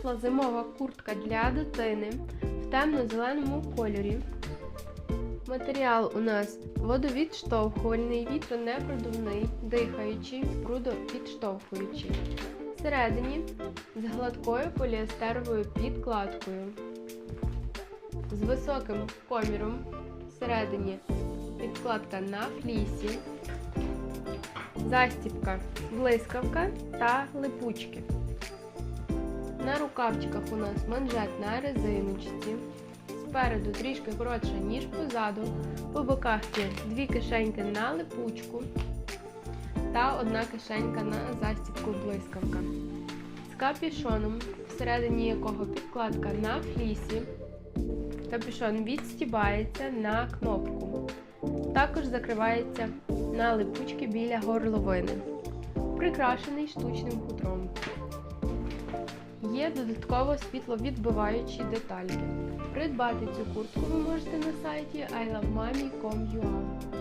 Тепла зимова куртка для дитини в темно-зеленому кольорі. Матеріал у нас водовідштовхувальний, вітронепродувний, дихаючий, прудовідштовхуючий. Всередині з гладкою поліестеровою підкладкою. З високим коміром. Всередині підкладка на флісі, застібка, блискавка та липучки. Рукавчиках у нас манжет на резиночці. Спереду трішки коротше, ніж позаду. По боках є дві кишеньки на липучку та одна кишенька на застібку блискавка. З капюшоном, всередині якого підкладка на флісі. Капюшон відстібається на кнопку. Також закривається на липучки біля горловини. Прикрашений штучним хутром. Є додатково світловідбиваючі детальки. Придбати цю куртку ви можете на сайті ilovemami.com.ua